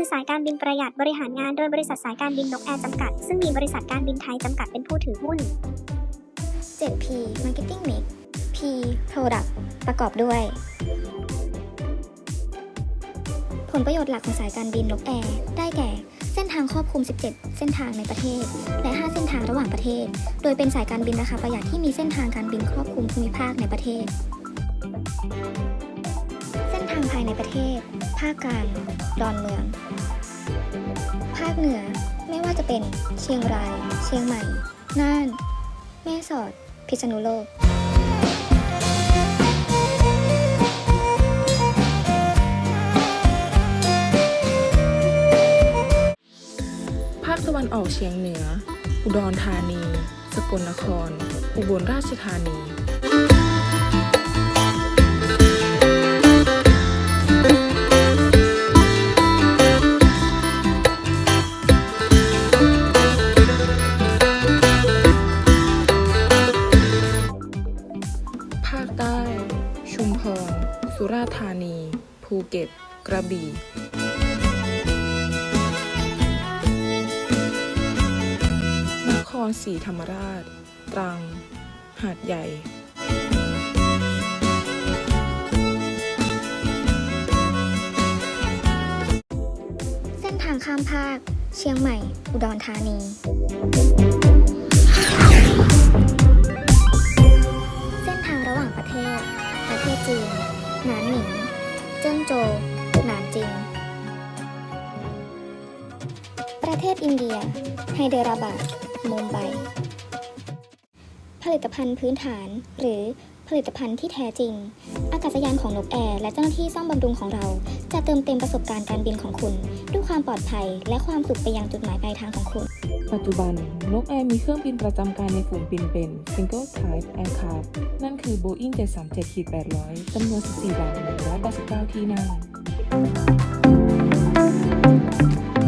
คือสายการบินประหยัดบริหารงานโดยบริษัทสายการบินนกแอร์จำกัด ซึ่งมีบริษัทการบินไทยจำกัดเป็นผู้ถือหุ้น 7P Marketing Mix P Product ประกอบด้วย ผลประโยชน์หลักของสายการบินนกแอร์ได้แก่เส้นทางครอบคลุม 17 เส้นทางในประเทศ และ 5 เส้นทางระหว่างประเทศ โดยเป็นสายการบินราคาประหยัดที่มีเส้นทางการบินครอบคลุมภูมิภาคในประเทศ ทางภายในประเทศ ภาคกลาง ดอนเมือง ภาคเหนือไม่ว่าจะเป็นเชียงราย เชียงใหม่ น่าน แม่สอด พิษณุโลกภาคตะวันออกเฉียงเหนือ อุดรธานี สกลนคร อุบลราชธานี ดีนครศรีธรรมราช ตรัง หาดใหญ่เส้นทางข้ามภาค เชียงใหม่ อุดรธานี อินเดีย ไฮเดราบาด มุมไบ ผลิตภัณฑ์พื้นฐาน หรือผลิตภัณฑ์ที่แท้จริง อากาศยานของนกแอร์และเจ้าหน้าที่ซ่อมบำรุงของเรา จะเติมเต็มประสบการณ์การบินของคุณ ด้วยความปลอดภัย และความสุขไปยังจุดหมายปลายทางของคุณ ปัจจุบัน นกแอร์มีเครื่องบินประจำการในฝูงบินเป็น Single Type Aircraft นั่นคือ Boeing 737-800 จำนวน 14ลำ189ที่นั่ง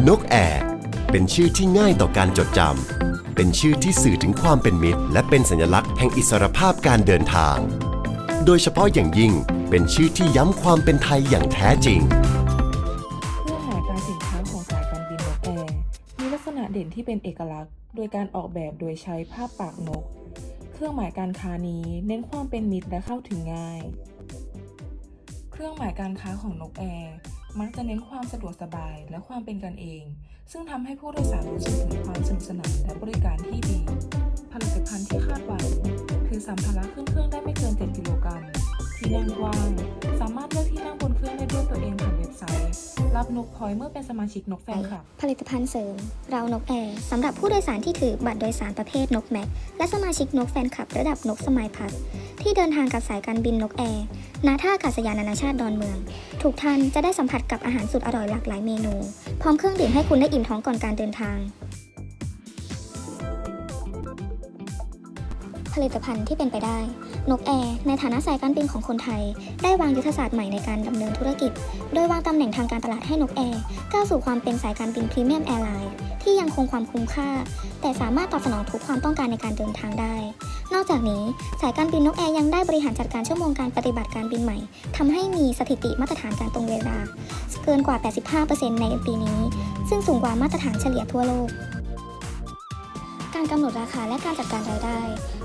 นกแอร์ เป็นชื่อที่ง่ายต่อการจดจำ เป็นชื่อที่สื่อถึงความเป็นมิตร และเป็นสัญลักษณ์แห่งอิสรภาพการเดินทาง โดยเฉพาะอย่างยิ่งเป็นชื่อที่ย้ำความเป็นไทยอย่างแท้จริง เครื่องหมายการสินค้าของสายการบินนกแอร์มีลักษณะเด่นที่เป็นเอกลักษณ์ โดยการออกแบบโดยใช้ภาพปากนก เครื่องหมายการค้านี้เน้นความเป็นมิตรและเข้าถึงง่าย เครื่องหมายการค้าของนกแอร์มักจะเน้นความสะดวกสบายและความเป็นกันเอง ซึ่งทำให้ผู้โดยสารรู้สึกถึงความสนุกสนานและบริการที่ดี ผลิตภัณฑ์ที่คาดหวังคือสัมภาระขึ้นเครื่องได้ไม่เกิน 7 กิโลกรัมที่นั่งกว้าง สามารถเลือกที่นั่งบนเครื่องได้ด้วยตัวเองผ่านเว็บไซต์ รับนกพอยต์เมื่อเป็นสมาชิกนกแฟนคลับ ผลิตภัณฑ์เสริม เรานกแอร์สำหรับผู้โดยสารที่ถือบัตรโดยสารประเภทนกแม็กและสมาชิกนกแฟนคลับระดับนกสมัยพัฒน์ที่เดินทางกับสายการบินนกแอร์ณท่าอากาศยานนานาชาติดอนเมืองถูกท่านจะได้สัมผัสกับอาหารสุดอร่อยหลากหลายเมนู พร้อมเครื่องดื่มให้คุณได้อิ่มท้องก่อนการเดินทาง ผลิตภัณฑ์ที่เป็นไปได้ นกแอร์ในฐานะสายการบินของคนไทย ได้วางยุทธศาสตร์ใหม่ในการดำเนินธุรกิจ โดยวางตำแหน่งทางการตลาดให้นกแอร์ก้าวสู่ความเป็นสายการบินพรีเมียมแอร์ไลน์ที่ยังคงความคุ้มค่า แต่สามารถตอบสนองทุกความต้องการในการเดินทางได้ นอกจากนี้สายการบินนกแอร์ยังได้บริหารจัดการชั่วโมงการปฏิบัติการบินใหม่ทำให้มีสถิติมาตรฐานการตรงเวลา เกินกว่า 85%ในปีนี้ ซึ่งสูงกว่ามาตรฐานเฉลี่ยทั่วโลก การกำหนดราคาและการจัดการรายได้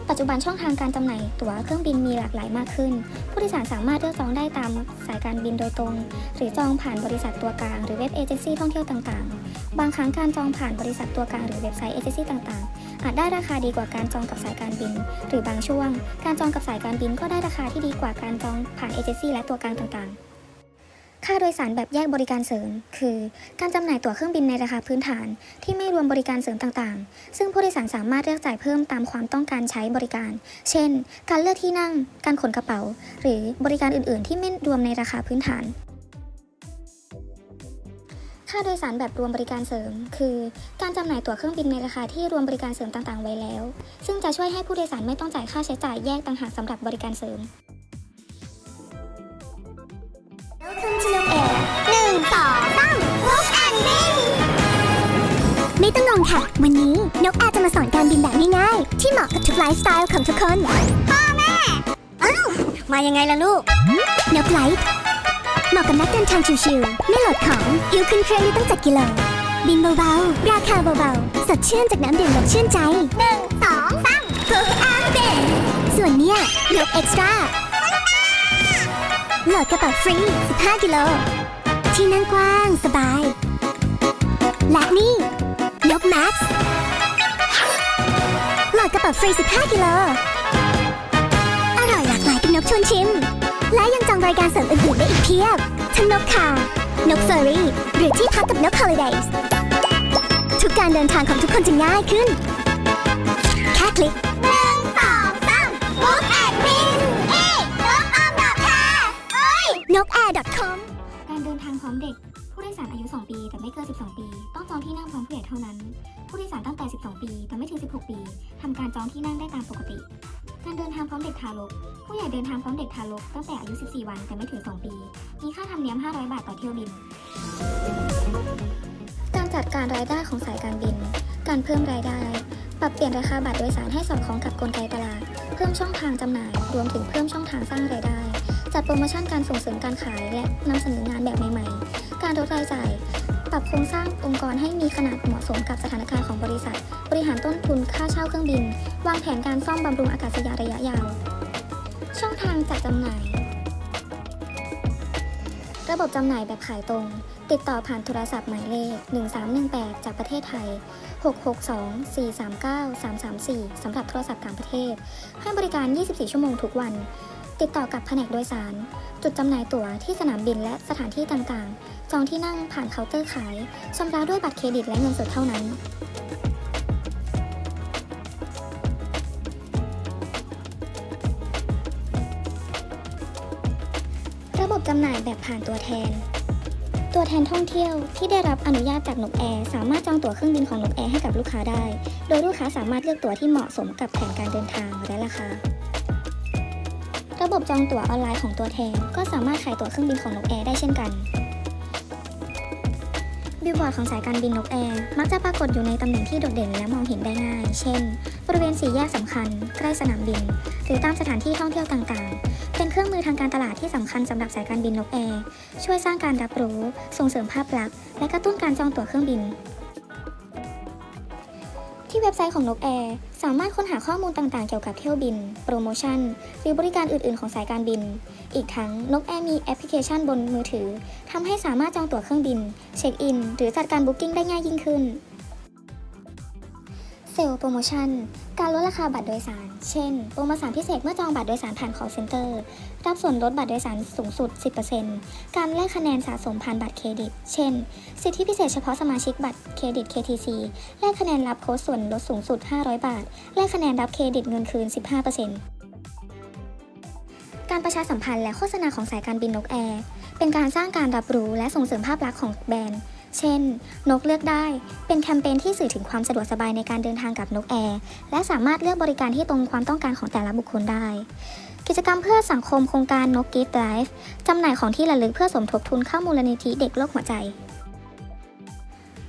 ปัจจุบันช่องทางการจำหน่ายตั๋วเครื่องบินมีหลากหลายมากขึ้น ผู้โดยสารสามารถเลือกจองได้ตามสายการบินโดยตรง หรือจองผ่านบริษัทตัวกลางหรือเว็บเอเจนซี่ท่องเที่ยวต่างๆ บางครั้งการจองผ่านบริษัทตัวกลางหรือเว็บไซต์เอเจนซี่ต่างๆ อาจได้ราคาดีกว่าการจองกับสายการบิน หรือบางช่วง การจองกับสายการบินก็ได้ราคาที่ดีกว่าการจองผ่านเอเจนซี่และตัวกลางต่างๆค่าโดยสารแบบแยกบริการเสริม คือ การจำหน่ายตั๋วเครื่องบินในราคาพื้นฐาน ที่ไม่รวมบริการเสริมต่างๆ ซึ่งผู้โดยสารสามารถเลือกจ่ายเพิ่มตามความต้องการใช้บริการ เช่น การเลือกที่นั่ง การขนกระเป๋า หรือบริการอื่น ๆ ที่ไม่รวมในราคาพื้นฐาน ค่าโดยสารแบบรวมบริการเสริม คือการจำหน่ายตั๋วเครื่องบินในราคาที่รวมบริการเสริมต่างๆ ไว้แล้ว ซึ่งจะช่วยให้ผู้โดยสารไม่ต้องจ่ายค่าใช้จ่ายแยกต่างหากสำหรับบริการเสริม Welcome to นกแอร์หนึ่งสองสามนกแอร์บินไม่ต้องงงค่ะ วันนี้นกแอร์จะมาสอนการบินแบบง่ายๆ ที่เหมาะกับทุกไลฟ์สไตล์ของทุกคน พ่อแมายังไงล่ะลูกนกไลฟ์ เหมาะกับนักเดินทางชิวๆไม่โหลดของหิวขึ้นเครื่องได้ตั้ง7กิโล บินเบาๆ ราคาเบาๆ สดชื่นจากน้ำดื่มแบบชื่นใจ1 2 3ฟูอาเดส่วนเนี้ยยกเอ็กซ์ตร้าโหลดกระเป๋าฟรี 15 กิโล ที่นั่งกว้างสบาย และนี่ยกแม็กซ์โหลดกระเป๋าฟรี 15 กิโล อร่อยหลากหลายกับนกชวนชิม และยังจองรายการเสริมอื่นๆได้อีกเพียบ ทั้งนกคา นกเฟอร์รี่ หรือที่พักกับนก Holidays ทุกการเดินทางของทุกคนจะง่ายขึ้น แค่คลิกหนึ่งสองสามบุ๊กแอดมินเอ้นกออมดอกค่ะเอ้ยนกแอร์ .com การเดินทางพร้อมเด็ก ผู้โดยสารอายุ 2 ปี แต่ไม่เกิน 12 ปี ต้องจองที่นั่งพร้อมผู้ใหญ่เท่านั้น ผู้โดยสารตั้งแต่ 12 ปี แต่ไม่ถึง 16 ปีทำการจองที่นั่งได้ตามปกติ เดินทางพร้อมเด็กทารก ผู้ใหญ่เดินทางพร้อมเด็กทารกตั้งแต่อายุ 14 วันแต่ไม่ถึง 2 ปี มีค่าธรรมเนียม 500 บาทต่อเที่ยวบิน การจัดการรายได้ของสายการบิน การเพิ่มรายได้ ปรับเปลี่ยนราคาบัตรโดยสารให้สอดคล้องกับกลไกตลาด เพิ่มช่องทางจำหน่าย รวมถึงเพิ่มช่องทางสร้างรายได้ จัดโปรโมชั่นการส่งเสริมการขายและนำเสนองานแบบใหม่ๆ การลดรายจ่าย ปรับโครงสร้างองค์กรให้มีขนาดเหมาะสมกับสถานการณ์ของบริษัท บริหารต้นทุนค่าเช่าเครื่องบิน วางแผนการซ่อมบำรุงอากาศยานระยะยาว ช่องทางจัดจำหน่าย ระบบจำหน่ายแบบขายตรง ติดต่อผ่านโทรศัพท์หมายเลข 1318 จากประเทศไทย 662 439 334 สำหรับโทรศัพท์ต่างประเทศ ให้บริการ 24 ชั่วโมงทุกวัน ติดต่อกับแผนกโดยสาร จุดจำหน่ายตั๋วที่สนามบินและสถานที่ต่างๆ จองที่นั่งผ่านเคาน์เตอร์ขายชำระด้วยบัตรเครดิตและเงินสดเท่านั้น ระบบจำหน่ายแบบผ่านตัวแทน ตัวแทนท่องเที่ยวที่ได้รับอนุญาตจากนกแอร์สามารถจองตั๋วเครื่องบินของนกแอร์ให้กับลูกค้าได้ โดยลูกค้าสามารถเลือกตั๋วที่เหมาะสมกับแผนการเดินทางและราคาระบบจองตั๋วออนไลน์ของตัวแทน ก็สามารถขายตั๋วเครื่องบินของนกแอร์ได้เช่นกัน บิลบอร์ดของสายการบินนกแอร์มักจะปรากฏอยู่ในตำแหน่งที่โดดเด่นและมองเห็นได้ง่าย เช่น บริเวณสี่แยกสำคัญ ใกล้สนามบิน หรือตามสถานที่ท่องเที่ยวต่างๆ เป็นเครื่องมือทางการตลาดที่สำคัญสำหรับสายการบินนกแอร์ช่วยสร้างการรับรู้ ส่งเสริมภาพลักษณ์และกระตุ้นการจองตั๋วเครื่องบิน ที่เว็บไซต์ของนกแอร์สามารถค้นหาข้อมูลต่างๆ เกี่ยวกับเที่ยวบิน โปรโมชั่น หรือบริการอื่นๆ ของสายการบิน อีกทั้งนกแอร์มีแอปพลิเคชันบนมือถือทำให้สามารถจองตั๋วเครื่องบิน เช็คอิน หรือจัดการบุ๊กิ้งได้ง่ายยิ่งขึ้น เซลล์โปรโมชั่น การลดราคาบัตรโดยสาร เช่น โปรโมชั่นพิเศษเมื่อจองบัตรโดยสารผ่าน call center รับส่วนลดบัตรโดยสารสูงสุด 10%การแลกคะแนนสะสมผ่านบัตรเครดิต เช่น สิทธิพิเศษเฉพาะสมาชิกบัตรเครดิต KTC แลกคะแนนรับโค้ดส่วนลดสูงสุด 500 บาท แลกคะแนนรับเครดิตเงินคืน 15%การประชาสัมพันธ์และโฆษณาของสายการบินนกแอร์ เป็นการสร้างการรับรู้และส่งเสริมภาพลักษณ์ของแบรนด์ เช่น นกเลือกได้ เป็นแคมเปญที่สื่อถึงความสะดวกสบายในการเดินทางกับนกแอร์ และสามารถเลือกบริการที่ตรงความต้องการของแต่ละบุคคลได้ กิจกรรมเพื่อสังคมโครงการนกกิฟต์ไลฟ์จำหน่ายของที่ระลึกเพื่อสมทบทุนเข้ามูลนิธิเด็กโรคหัวใจ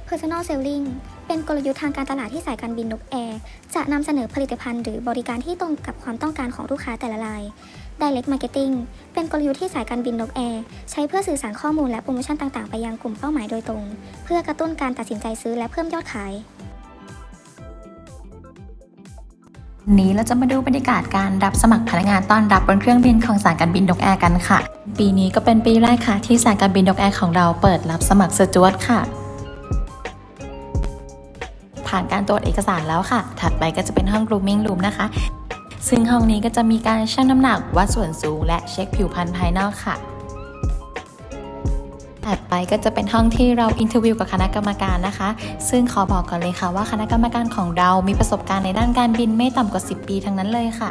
Personal Selling เป็นกลยุทธ์ทางการตลาดที่สายการบินนกแอร์จะนำเสนอผลิตภัณฑ์หรือบริการที่ตรงกับความต้องการของลูกค้าแต่ละราย Direct Marketing เป็นกลยุทธ์ที่สายการบินนกแอร์ใช้เพื่อสื่อสารข้อมูลและโปรโมชั่นต่างๆ ไปยังกลุ่มเป้าหมายโดยตรง เพื่อกระตุ้นการตัดสินใจซื้อและเพิ่มยอดขาย วันนี้เราจะมาดูบรรยากาศการรับสมัครพนักงานต้อนรับบนเครื่องบินของสายการบินนกแอร์กันค่ะ ปีนี้ก็เป็นปีแรกค่ะที่สายการบินนกแอร์ของเราเปิดรับสมัครสจวตค่ะ ผ่านการตรวจเอกสารแล้วค่ะ ถัดไปก็จะเป็นห้อง grooming room นะคะ ซึ่งห้องนี้ก็จะมีการชั่งน้ำหนักวัดส่วนสูงและเช็คผิวพรรณภายนอกค่ะถัดไปก็จะเป็นห้องที่เราอินเทอร์วิวกับคณะกรรมการนะคะ ซึ่งขอบอกก่อนเลยค่ะว่าคณะกรรมการของเรามีประสบการณ์ในด้านการบินไม่ต่ำกว่า 10 ปีทั้งนั้นเลยค่ะ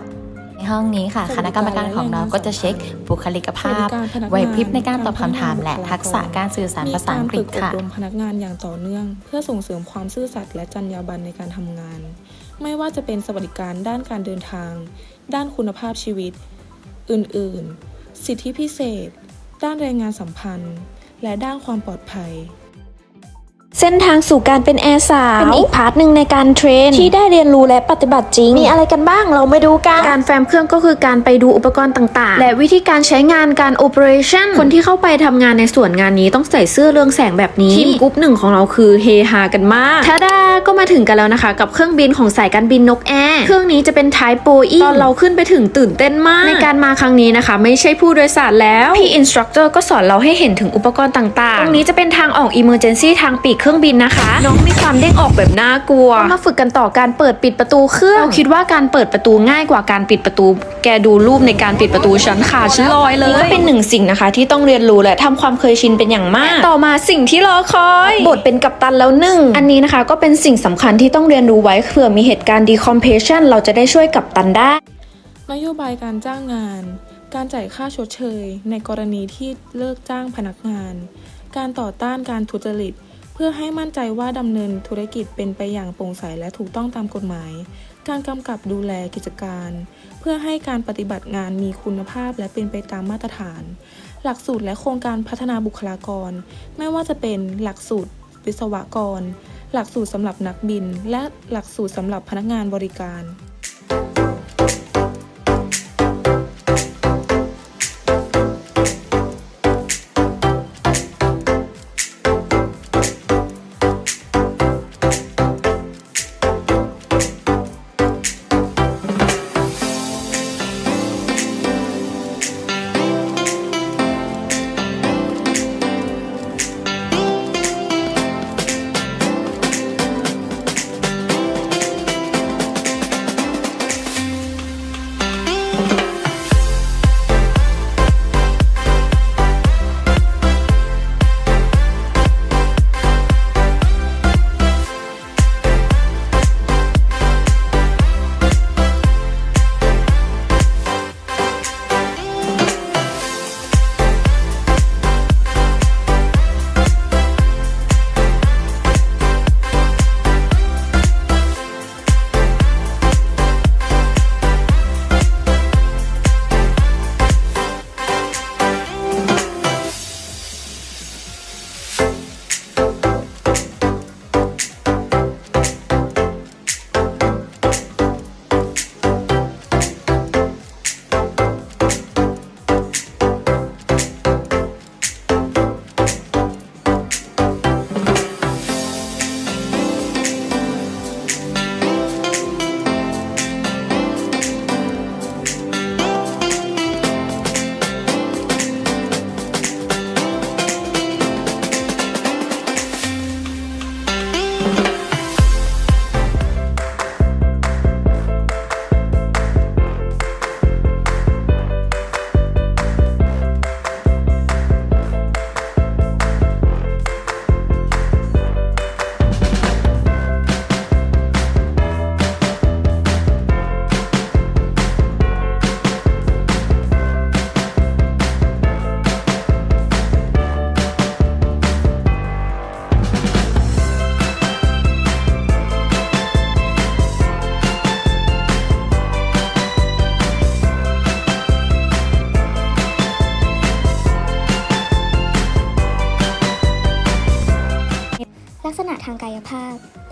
ในห้องนี้ค่ะ คณะกรรมการของเราก็จะเช็คบุคลิกภาพไหวพริบในการตอบคำถาม และทักษะการสื่อสารภาษาอังกฤษค่ะมีการฝึกอบรมพนักงานอย่างต่อเนื่อง เพื่อส่งเสริมความซื่อสัตย์และจรรยาบรรณในการทำงาน ไม่ว่าจะเป็นสวัสดิการด้านการเดินทาง ด้านคุณภาพชีวิต อื่น ๆ สิทธิพิเศษ ด้านแรงงานสัมพันธ์ และด้านความปลอดภัย เส้นทางสู่การเป็นแอร์สาวเป็นอีกพาร์ทหนึ่งในการเทรน ที่ได้เรียนรู้และปฏิบัติจริง มีอะไรกันบ้างเรามาดูกัน การแฟมเครื่องก็คือการไปดูอุปกรณ์ต่างๆ และวิธีการใช้งานการโอเปอเรชั่นคนที่เข้าไปทำงานในส่วนงานนี้ต้องใส่เสื้อเรืองแสงแบบนี้ ทีมกรุ๊ปหนึ่งของเราคือเฮฮากันมากทาดาก็มาถึงกันแล้วนะคะ กับเครื่องบินของสายการบินนกแอร์เครื่องนี้จะเป็นไทป์โปอีตอนเราขึ้นไปถึงตื่นเต้นมาก ในการมาครั้งนี้นะคะ ไม่ใช่ผู้โดยสารแล้วพี่อินสตรัคเตอร์ก็สอนเราให้เห็นถึงอุปกรณ์ต่างๆตรงนี้จะเป็นทางออก Emergency ทางปีกเครื่องบินนะคะ น้องมีความเด้งออกแบบน่ากลัวก็มาฝึกกันต่อการเปิดปิดประตูเครื่องเราคิดว่าการเปิดประตูง่ายกว่าการปิดประตู แกดูรูปในการปิดประตูฉันขาดฉันลอยเลยนี่ก็เป็นหนึ่งสิ่งนะคะที่ต้องเรียนรู้และทำความเคยชินเป็นอย่างมาก ต่อมาสิ่งที่รอคอยบทเป็นกัปตันแล้วหนึ่งอันนี้นะคะก็เป็นสิ่งสำคัญที่ต้องเรียนรู้ไว้เผื่อมีเหตุการณ์ decompression เราจะได้ช่วยกัปตันได้ นโยบายการจ้างงาน การจ่ายค่าชดเชย ในกรณีที่เลิกจ้างพนักงาน การต่อต้านการทุจริต เพื่อให้มั่นใจว่าดำเนินธุรกิจเป็นไปอย่างโปร่งใสและถูกต้องตามกฎหมาย การกำกับดูแลกิจการ เพื่อให้การปฏิบัติงานมีคุณภาพและเป็นไปตามมาตรฐาน หลักสูตรและโครงการพัฒนาบุคลากร ไม่ว่าจะเป็นหลักสูตรวิศวกร หลักสูตรสำหรับนักบิน และหลักสูตรสำหรับพนักงานบริการลัก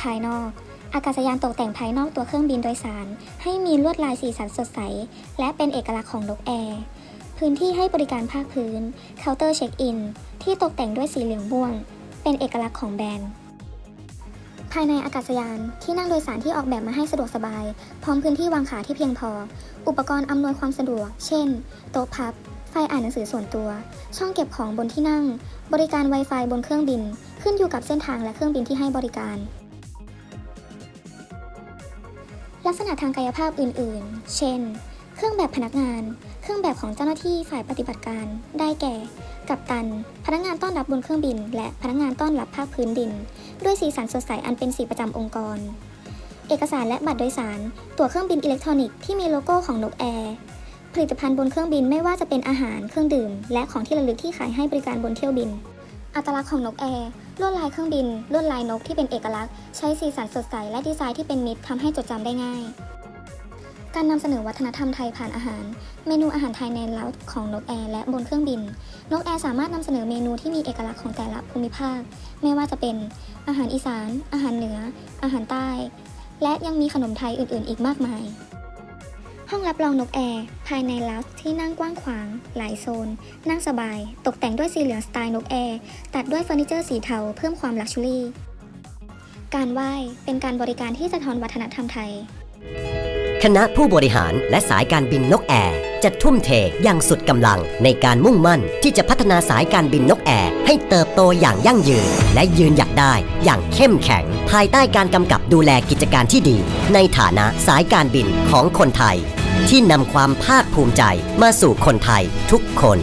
ภายนอก อากาศยานตกแต่งภายนอกตัวเครื่องบินโดยสาร ให้มีลวดลายสีสันสดใส และเป็นเอกลักษณ์ของนกแอร์พื้นที่ให้บริการภาคพื้น เคาน์เตอร์เช็คอิน ที่ตกแต่งด้วยสีเหลืองม่วง เป็นเอกลักษณ์ของแบรนด์ ภายในอากาศยานที่นั่งโดยสารที่ออกแบบมาให้สะดวกสบาย พร้อมพื้นที่วางขาที่เพียงพอ อุปกรณ์อำนวยความสะดวก เช่น โต๊ะพับ ไฟอ่านหนังสือส่วนตัว ช่องเก็บของบนที่นั่ง บริการ Wi-Fi บนเครื่องบิน ขึ้นอยู่กับเส้นทางและเครื่องบินที่ให้บริการ ลักษณะทางกายภาพอื่นๆ เช่น เครื่องแบบพนักงาน เครื่องแบบของเจ้าหน้าที่ฝ่ายปฏิบัติการ ได้แก่ กัปตัน พนักงานต้อนรับบนเครื่องบิน และพนักงานต้อนรับภาคพื้นดิน ด้วยสีสันสดใสอันเป็นสีประจำองค์กร เอกสารและบัตรโดยสาร ตั๋วเครื่องบินอิเล็กทรอนิกส์ที่มีโลโก้ของนกแอร์ ผลิตภัณฑ์บนเครื่องบินไม่ว่าจะเป็นอาหาร เครื่องดื่ม และของที่ระลึกที่ขายให้บริการบนเที่ยวบิน อัตลักษณ์ของนกแอร์ลวดลายเครื่องบิน ลวดลายนกที่เป็นเอกลักษณ์ ใช้สีสันสดใส และดีไซน์ที่เป็นมิตรทำให้จดจำได้ง่าย การนำเสนอวัฒนธรรมไทยผ่านอาหาร เมนูอาหารไทยในเล้าของนกแอร์และบนเครื่องบิน นกแอร์สามารถนำเสนอเมนูที่มีเอกลักษณ์ของแต่ละภูมิภาค ไม่ว่าจะเป็นอาหารอีสาน อาหารเหนือ อาหารใต้ และยังมีขนมไทยอื่น ๆ อีกมากมาย ห้องรับรองนกแอร์ ภายในลาวที่นั่งกว้างขวาง หลายโซน นั่งสบาย ตกแต่งด้วยสีเหลืองสไตล์นกแอร์ ตัดด้วยเฟอร์นิเจอร์สีเทาเพิ่มความลักชัวรี่ การไหว้เป็นการบริการที่สะท้อนวัฒนธรรมไทย คณะผู้บริหารและสายการบินนกแอร์ จะทุ่มเทอย่างสุดกำลังในการมุ่งมั่นที่จะพัฒนาสายการบินนกแอร์ ให้เติบโตอย่างยั่งยืน และยืนหยัดได้ อย่างเข้มแข็ง ภายใต้การกำกับดูแลกิจการที่ดี ในฐานะสายการบินของคนไทย ที่นำความภาคภูมิใจมาสู่คนไทยทุกคน